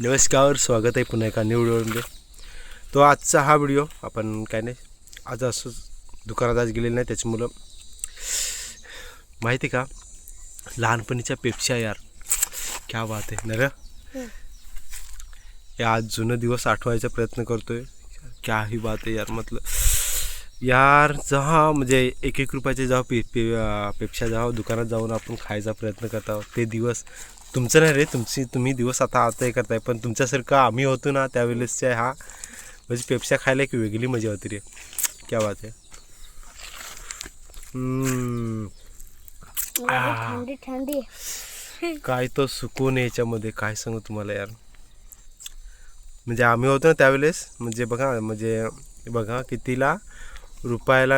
नमस्कार स्वागत आहे पुन्हा एका न्यू व्हिडिओमध्ये तो आजचा हा व्हिडिओ आपण काय नाही आज असंच दुकानात आज गेलेलं नाही त्याच्यामुळं माहिती आहे का? लहानपणीच्या पेप्स्या यार क्या बात आहे नर हे आज जुनं दिवस आठवायचा प्रयत्न करतोय. क्या ही बात आहे यार मतलब. यार जेव्हा म्हणजे एक एक रुपयाचे जेव्हा पे पे अं, पेप्स्या जेव्हा दुकानात जाऊन आपण खायचा प्रयत्न करत आहोत ते दिवस तुमचं नाही रे तुमची तुम्ही दिवस आता आता हे करताय पण तुमच्यासारखं आम्ही होतो ना त्यावेळेसच्या हा म्हणजे पेप्स्या खायला एक वेगळी मजा होती रे. क्या बात आहे. काय तो सुकून आहे याच्यामध्ये काय सांगू तुम्हाला यार. म्हणजे आम्ही होतो ना त्यावेळेस म्हणजे बघा म्हणजे बघा कितीला रुपयाला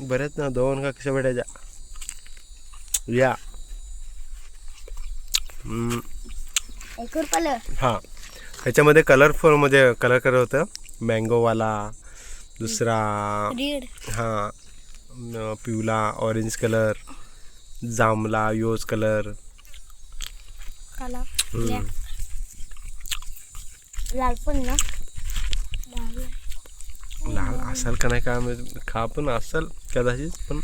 बऱ्याच ना दोन का कशा भेटायच्या? या. हां. ह्याच्यामध्ये कलरफुल म्हणजे कलर कलर होतं. मँगोवाला दुसरा हां पिवळा ऑरेंज कलर जांभला योज कलर काला. लाल पण ना? लाल असाल का नाही काय. खा पण असाल कदाचित पण.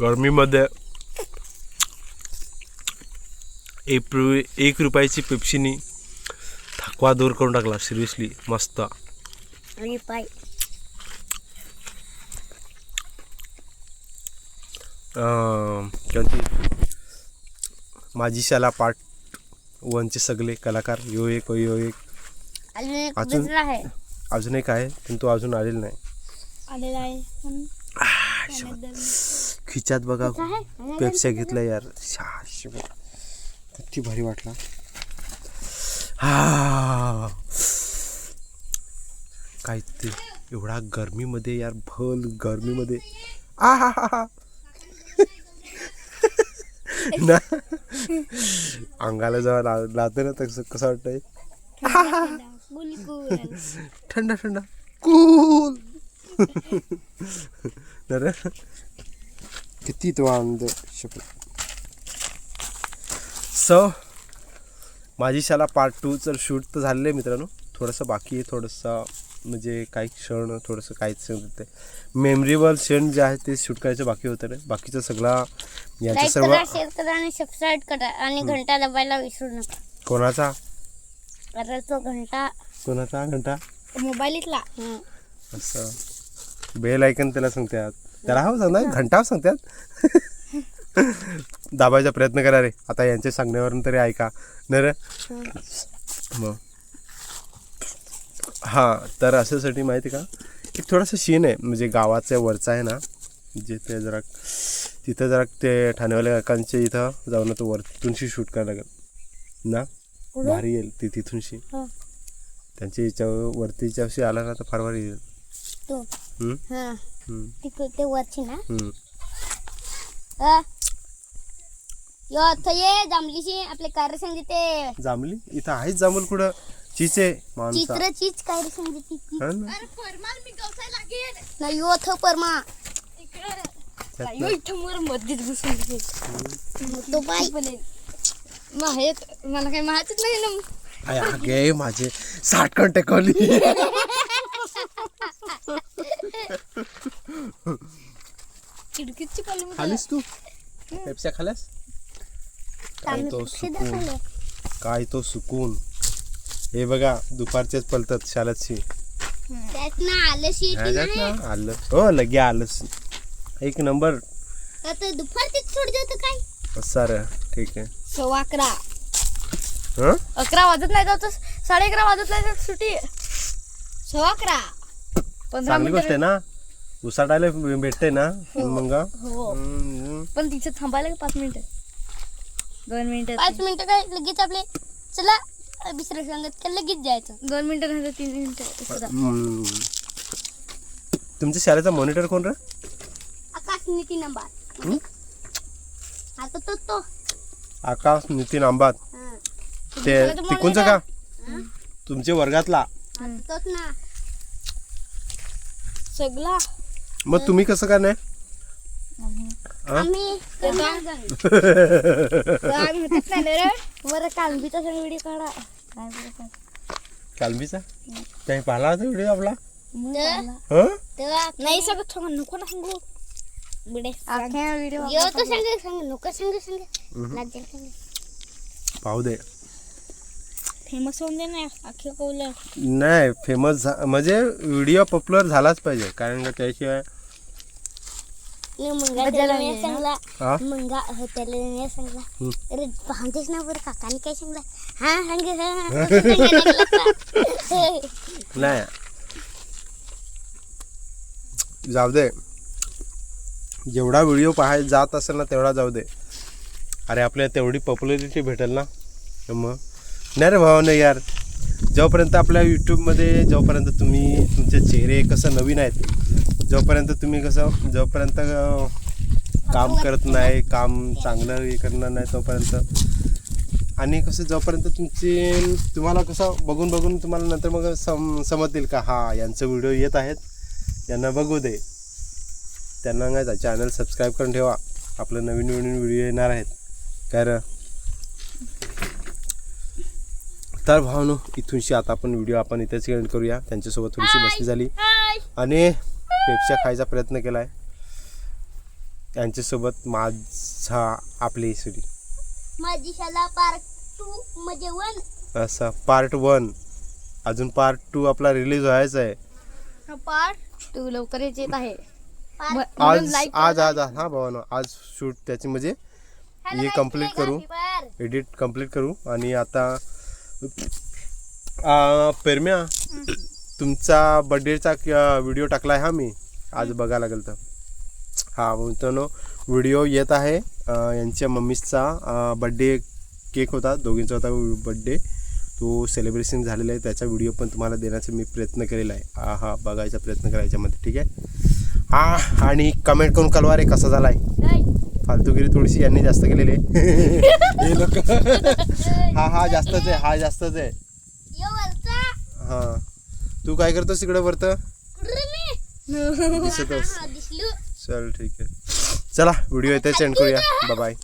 गरमीमध्ये एक रु एक रुपयाची पेप्सीनी थकवा दूर करून टाकला सिरियसली मस्त. कोणती? माझी शाला पार्ट वनचे सगळे कलाकार यो एक यो एक. अजून अजून? एक आहे पण तो अजून आलेला नाही. खिच्यात बघा? पेप्स्या घेतल्या यार. शाश किती भारी वाटला. हा. काय ते एवढा गरमीमध्ये यार भल गरमीमध्ये. आ हा हा हा. ना. अंगाला जेव्हा ला- लावते ना तसं कसं वाटतंय? बिलकुल. थंड थंड. कूल किती शपथ सो माझी शाला पार्ट टूचं शूट तर झालेलं आहे मित्रांनो. थोडंसं बाकी आहे थोडंसं म्हणजे काही क्षण थोडंसं काहीच ते मेमरीबल क्षण जे आहे ते शूट करायचं बाकी होतं रे. बाकीचं सगळा याचं सर्व शेअर करा आणि सबस्क्राईब करा आणि घंटा दबायला विसरू नका. कोणाचा? कारण तो घंटा. कोणाचा? घंटा? मोबाईलला असं. बेल ऐकन त्याला सांगतात त्याला हो सांगतात घंटा सांगतात दाबायचा प्रयत्न करा रे. आता यांच्या सांगण्यावरून तरी ऐका. न रे मग. हां तर अशासाठी माहिती का? एक थोडासा सीन आहे. म्हणजे गावाच्या वरचा आहे ना जे ते जरा तिथं जरा ते ठाणेवाल्या काकांच्या इथं जाऊन तो वरतूनशी शूट करायला लागेल. ना? भारी येईल ती तिथूनशी. हो. त्यांच्या याच्यावर वरती याच्यावरशी आला ना तर फार भारी येईल. तिकडे ते वरची ना. यो आता ये जमलीशी आपले कार्य सांगितले जांभली? इथं आहेच जांभूल कुठं? चिचे माणसा चित्र चीज कार्य सांगितली हा ना? ना. यो थ परमा त्यातनं मध्येच घुसून तो पाय माहीत मला काही माहितच नाही ना. आय, अगे माझे साठकण टेकवली खिडकीची खालीस तू? पेप्स्या खाल्यास काय तो सुकून. काय तो सुकून. हे बघा दुपारचेच पलतात शाळेची ना आलं हो लगे आलंच एक नंबर. आता दुपारचीच सोड देतो काय? सर ठीक आहे. सव्वा अकरा. हं? अकरा वाजत नाही तर साडे अकरा वाजत नाही सुट्टी. सव्वा अकरा. पंधरा चांगली गोष्ट आहे मिनिटं ना. उसाटायला भेटते ना? मग? हो. पण तिथे थांबायला पाच मिनिटं. दोन मिनिटं. पाच मिनिटं काय? लगेच आपले चला दुसऱ्या सांगत का लगेच जायचं. दोन मिनिटं नाही तर तीन मिनिटं. तुमच्या शाळेचा मॉनिटर कोण रे? आकाश नीती नंबर. आता तो तो. आकाश नितीन आंबात हा. ते तिकूनचं का? तुमच्या वर्गातला. तोच ना. सगळा. मग तुम्ही कसं काय नाही? आम्ही बरं कालबीचा सण व्हिडिओ काढा. काय बरं काय कालबीचा काही पाहिला होता व्हिडिओ आपला? हं? तेव्हा नाही सगळं सांग नको ना सांगू. बिडे अख्ख्या व्हिडिओ येऊ तर सांग सांग नको सांग सांग. लागेल सांग. पाहू दे. फेमस होऊन दे ना अख्खे नाही फेमस म्हणजे व्हिडिओ पॉप्युलर झालाच पाहिजे कारण का त्याशिवाय मी मंगा त्याला मी सांगला. हा? मंगा हो त्याला मी सांगला. हम्म. अरे पाहतेच ना बरं काकाने काय सांगला? हा सांग हा असं सांगायला नाही. जाऊ दे. जेवढा व्हिडिओ पाहाय जात असेल ना तेवढा जाऊ दे. अरे आपल्याला तेवढी पॉप्युलरिटी भेटेल ना? तर मग? नाही रे भाऊ नाही यार. जोपर्यंत आपल्या यूट्यूबमध्ये जोपर्यंत तुम्ही तुमचे चेहरे कसं नवीन आहेत जोपर्यंत तुम्ही कसं जोपर्यंत काम करत नाही काम चांगलं हे करणार नाही तोपर्यंत. आणि कसं जोपर्यंत तुमचे तुम्हाला कसं बघून बघून तुम्हाला नंतर मग सम समजतील का हा यांचं व्हिडिओ येत आहेत यांना बघू दे. त्यांना काय चॅनल सबस्क्राईब करून ठेवा. आपलं नवीन नवीन व्हिडिओ येणार आहेत. कारण र तर भावनो इथूनशी आता आपण व्हिडिओ आपण इथेच एंड करूया. त्यांच्यासोबत थोडीशी मस्ती झाली. आणि पेप्स्या खायचा प्रयत्न केला आहे त्यांच्यासोबत माझा आपली सुरी. माझी शाला पार्ट टू म्हणजे वन असा पार्ट वन अजून पार्ट टू आपला रिलीज व्हायचा आहे. पार्ट टू लवकरच येत आहे. आज आज आज आज. हा भावानो आज शूट त्याची म्हणजे हे कंप्लीट करू. एडिट कंप्लीट करू. आणि आता पेरम्या तुमचा बड्डेचा व्हिडिओ टाकला आहे हा मी. आज बघायला लागेल तर. हा मित्रांनो व्हिडिओ येत आहे. यांच्या मम्मीचा बड्डे केक होता. दोघींचा होता बड्डे तो सेलिब्रेशन झालेला आहे. त्याचा व्हिडिओ पण तुम्हाला देण्याचा मी प्रयत्न केलेला आहे. हा हा बघायचा प्रयत्न करायच्यामध्ये ठीक आहे? हा आणि कमेंट करून कळवा रे कसा झाला आहे फालतूगिरी थोडीशी यांनी जास्त केलेली आहे. हे लोक. हा हा जास्तच आहे हा जास्तच आहे. यो वरचा. हा. तू काय करतोस इकडे वरत? दिसतोस. चल ठीक आहे. चला व्हिडिओ इथे सेंड करूया. बाय